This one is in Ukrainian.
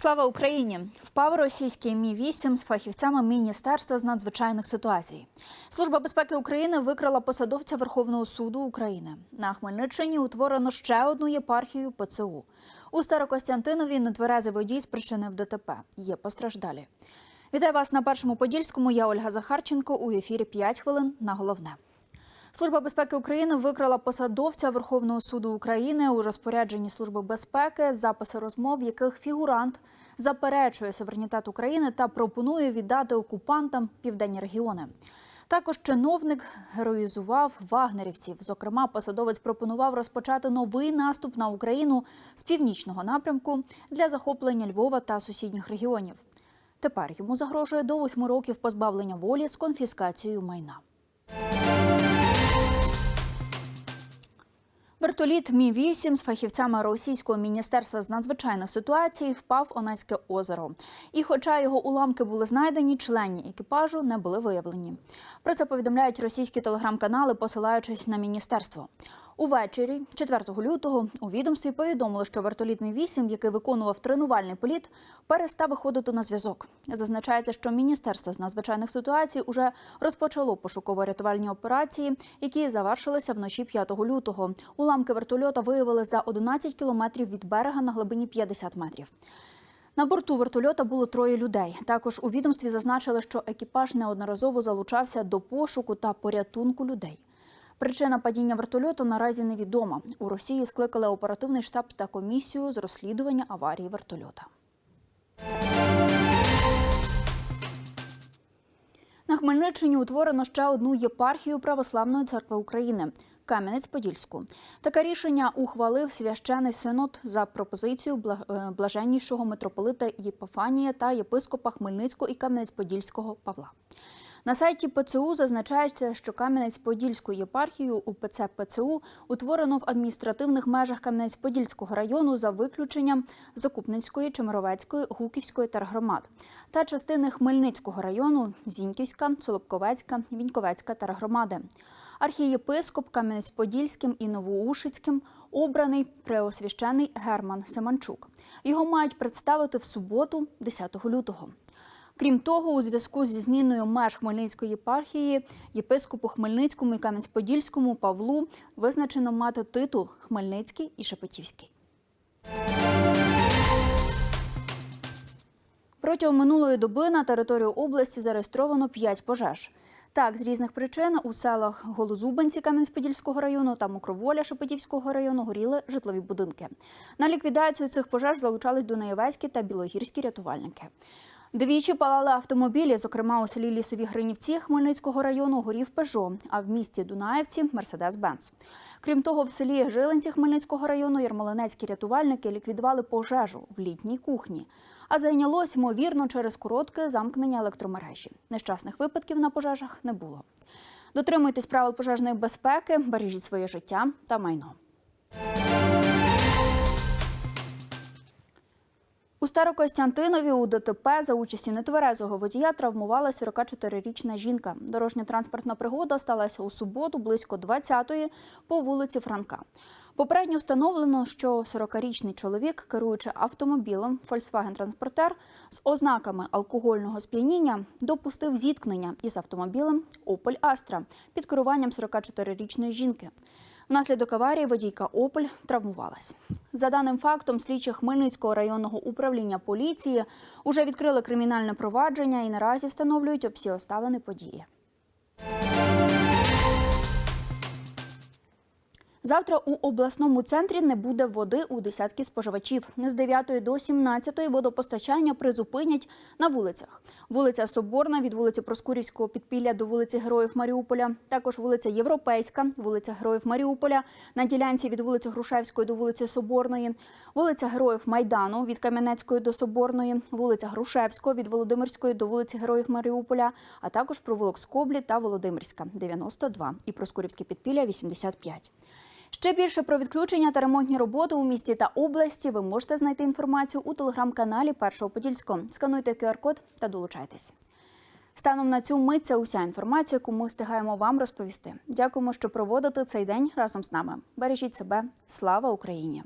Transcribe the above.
Слава Україні! Впав російський мі 8 з фахівцями Міністерства з надзвичайних ситуацій. Служба безпеки України викрала посадовця Верховного суду України. На Хмельниччині утворено ще одну єпархію ПЦУ. У Старокостянтинові нетверезий водій спричинив ДТП. Є постраждалі. Вітаю вас на першому подільському. Я Ольга Захарченко. У ефірі 5 хвилин на головне. Служба безпеки України викрала посадовця Верховного суду України у розпорядженні Служби безпеки, записи розмов, яких фігурант заперечує суверенітет України та пропонує віддати окупантам південні регіони. Також чиновник героїзував вагнерівців. Зокрема, посадовець пропонував розпочати новий наступ на Україну з північного напрямку для захоплення Львова та сусідніх регіонів. Тепер йому загрожує до восьми років позбавлення волі з конфіскацією майна. Вертоліт Мі 8 з фахівцями російського міністерства з надзвичайних ситуацій впав Онецьке озеро. І, хоча його уламки були знайдені, члені екіпажу не були виявлені. Про це повідомляють російські телеграм-канали, посилаючись на міністерство. Увечері, 4 лютого, у відомстві повідомили, що вертоліт Мі 8 який виконував тренувальний політ, перестав виходити на зв'язок. Зазначається, що міністерство з надзвичайних ситуацій уже розпочало пошуково-рятувальні операції, які завершилися вночі 5 лютого. Уламки вертольота виявили за 11 кілометрів від берега на глибині 50 метрів. На борту вертольота було троє людей. Також у відомстві зазначили, що екіпаж неодноразово залучався до пошуку та порятунку людей. Причина падіння вертольоту наразі невідома. У Росії скликали оперативний штаб та комісію з розслідування аварії вертольота. На Хмельниччині утворено ще одну єпархію Православної церкви України. Кам'янець-Подільську. Таке рішення ухвалив священий синод за пропозицію е, блаженнішого митрополита Єпифанія та єпископа Хмельницького і Кам'янець-Подільського Павла. На сайті ПЦУ зазначається, що Кам'янець-Подільську єпархію УПЦ ПЦУ утворено в адміністративних межах Кам'янець-Подільського району за виключенням Закупницької, Чемеровецької, Гуківської тергромад та частини Хмельницького району Зіньківська, Солобковецька, Віньковецька тергромади. Архієпископ Кам'янець-Подільським і Новоушицьким обраний преосвящений Герман Семанчук. Його мають представити в суботу, 10 лютого. Крім того, у зв'язку зі зміною меж Хмельницької єпархії єпископу Хмельницькому і Кам'янець-Подільському Павлу визначено мати титул Хмельницький і Шепетівський. Протягом минулої доби на територію області зареєстровано 5 пожеж. Так, з різних причин у селах Голозубенці Кам'янець-Подільського району та Мокроволя Шепетівського району горіли житлові будинки. На ліквідацію цих пожеж залучались Дунаєвецькі та Білогірські рятувальники. Двічі палали автомобілі, зокрема у селі Лісові Гринівці Хмельницького району горів Пежо, а в місті Дунаєвці Мерседес-Бенц. Крім того, в селі Жилинці Хмельницького району ярмолинецькі рятувальники ліквідували пожежу в літній кухні. А зайнялось ймовірно через коротке замкнення електромережі. Нещасних випадків на пожежах не було. Дотримуйтесь правил пожежної безпеки, бережіть своє життя та майно. Старокостянтинові у ДТП за участі нетверезого водія травмувала 44-річна жінка. Дорожньо-транспортна пригода сталася у суботу близько 20-ї по вулиці Франка. Попередньо встановлено, що 40-річний чоловік, керуючи автомобілем Volkswagen Транспортер з ознаками алкогольного сп'яніння, допустив зіткнення із автомобілем Opel Astra під керуванням 44-річної жінки. Внаслідок аварії водійка Опель травмувалась. За даним фактом, слідчі Хмельницького районного управління поліції уже відкрили кримінальне провадження і наразі встановлюють обсі обставини події. Завтра у обласному центрі не буде води у десятки споживачів. З 9 до 17 водопостачання призупинять на вулицях. Вулиця Соборна від вулиці Проскурівського підпілля до вулиці Героїв Маріуполя. Також вулиця Європейська, вулиця Героїв Маріуполя. На ділянці від вулиці Грушевської до вулиці Соборної. Вулиця Героїв Майдану від Кам'янецької до Соборної. Вулиця Грушевського від Володимирської до вулиці Героїв Маріуполя. А також провулок Скоблі та Володимирська 92 і Проскурівське підпілля 85. Ще більше про відключення та ремонтні роботи у місті та області ви можете знайти інформацію у телеграм-каналі Першого Подільського. Скануйте QR-код та долучайтесь. Станом на цю мить це уся інформація, яку ми встигаємо вам розповісти. Дякуємо, що проводите цей день разом з нами. Бережіть себе. Слава Україні!